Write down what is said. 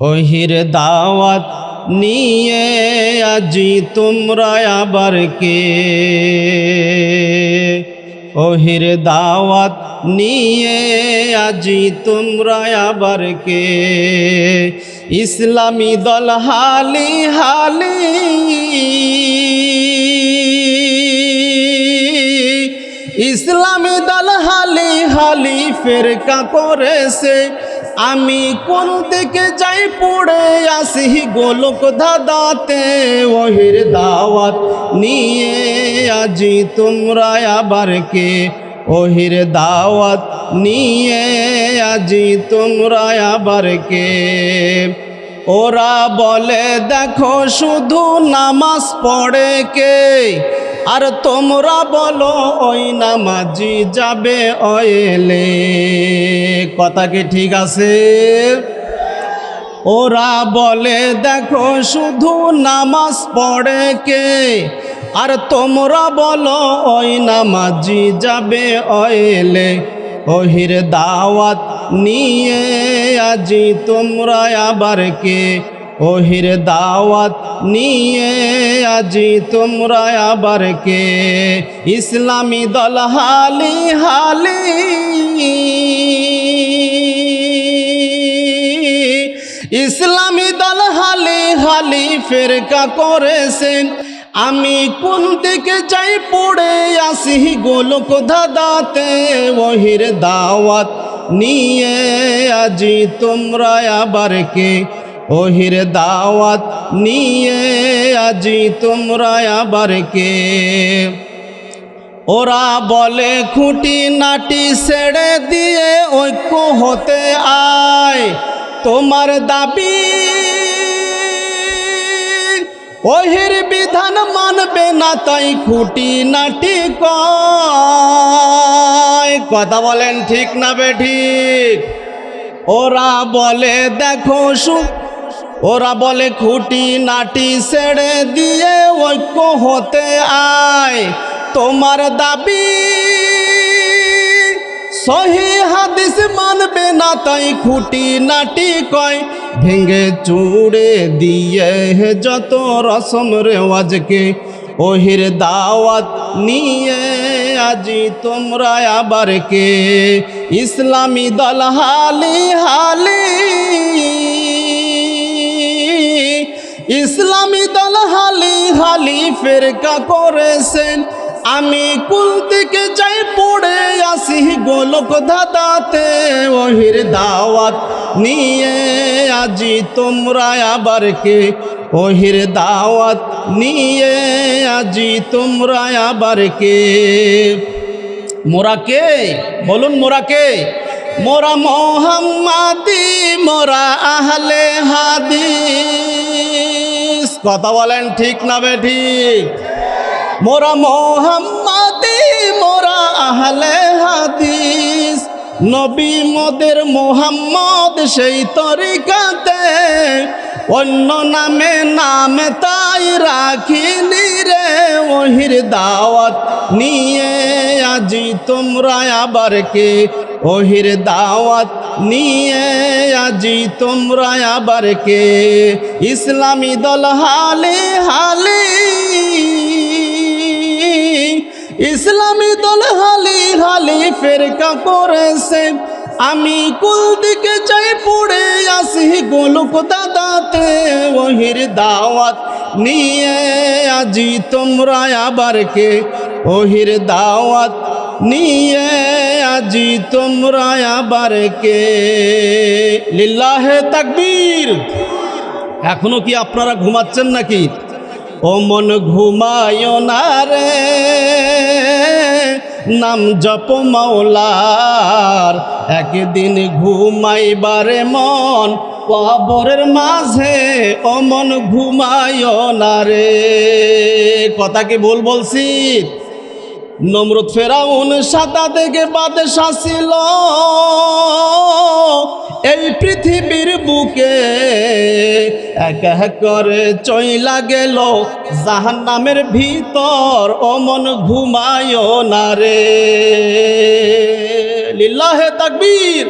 ওহির দাওয়াত নিয়ে আজি তোমরা আবার কে? ওহির দাওয়াত নিয়ে আজি তোমরা আবার কে? ইসলামী দল হালি হালি ইসলামী দল হালি হালি ফেরকা করেছে। আমি কোন দিকে যাই পড়ে আসি গোলক দাদাতে ওহির দাওয়াত নিয়ে আজি তোমরা আবার কে? ওহির দাওয়াত নিয়ে আজি তোমরা আবার কে? ওরা বলে, দেখো শুধু নামাজ পড়ে কে? আর তোমরা বলো, ওই নামাজি যাবে অয়েলে। কথা কি ঠিক আছে? ওরা বলে, দেখো, শুধু নামাজ পড়ে কে? আর তোমরা বলো, ওই নামাজি যাবে অয়েলে। ওহির দাওয়াত নিয়ে আজি তোমরা আবার কে? ওহির দাওয়াত নিয়ে আজি তোমরা আবার কে? ইসলামী দল হালি হালি। ইসলামী দল হালি হালি ফেরকা করেছেন। আমি কোন দিকে যাই পড়ে আসি গোলক দাদাতে ওহির দাওয়াত নিয়ে আজি তোমরা আবার কে? ওহির দাওয়াত নিয়ে আজি তোমরা আবার কে? ওরা বলে, খুঁটি নাটি ছেড়ে দিয়ে ঐক্য হতে আয়। তোমার দাবি ওহির বিধান মানবে না, তাই খুঁটি নাটি কয়। কথা বলেন ঠিক না বে ঠিক? ওরা বলে, দেখো সু ওরা বলে খুঁটি নাটি ছেড়ে দিয়ে ঐক্য হতে আয়। তোমার দাবি সহি হাদিস মানবে না, তাই খুঁটি নাটি কয়। ভেঙে চুড়ে দিয়ে যত রসম রেওয়াজকে, ওহির দাওয়াত নিয়ে আজি তোমরা আবার কে? ইসলামী দল হালি হালি ইসলামী দল হালি হালি ফেরকা করেছেন। আমি কুল থেকে যাই পড়ে আসি গোলক দাদাতে ওহির দাওয়াত নিয়ে আজি তোমরা আবার কে? ওহির দাওয়াত নিয়ে আজি তোমরা আবার কে? মোরা কে? বলুন মোরা কে? মোরা মোহাম্মাদি, মোরা আহলে হাদিস কথা বলেন ঠিক না বে ঠিক? মোরা মোহাম্মাদি, মোরা আহলে হাদিস। নবী মোদের মোহাম্মদ সেই তরিকাতে। অন্য নামে নামে তাই রাখিনি রে ওহির দাওয়াত নিয়ে। আজি তোমরা আবার কে? ওহির দাওয়াত নিয়ে আজি তোমরা আবার কে? ইসলামী দল হালে হালে। ইসলামী দল হালি হালি ফেরকা করেছে। আমি কুল দিকে চাই পড়ে আসি গোলক দাদাতে ওহির দাওয়াত। নিয়ে আজি তোমরা আবার কে? ওহির দাওয়াত। নিয়ে আজি তোমরা আবার কে? লিল্লাহে তাকবীর। এখনও কি আপনারা ঘুমাচ্ছেন নাকি? ও মন ঘুমায় না রে। নাম জপ মাওলার। একদিন ঘুমাইবারে মন কবরের মাঝে। ও মন ঘুমায় না রে। কথা কি ভুল বলছি? নমরুদ ফেরাউন সাদা দেখে বাদশা ছিল। এই পৃথিবীর বুকে এক এক করে চইলা গেল। জাহান নামের ভিতর অমন ঘুমায় না রে। লিল্লাহে তাকবীর।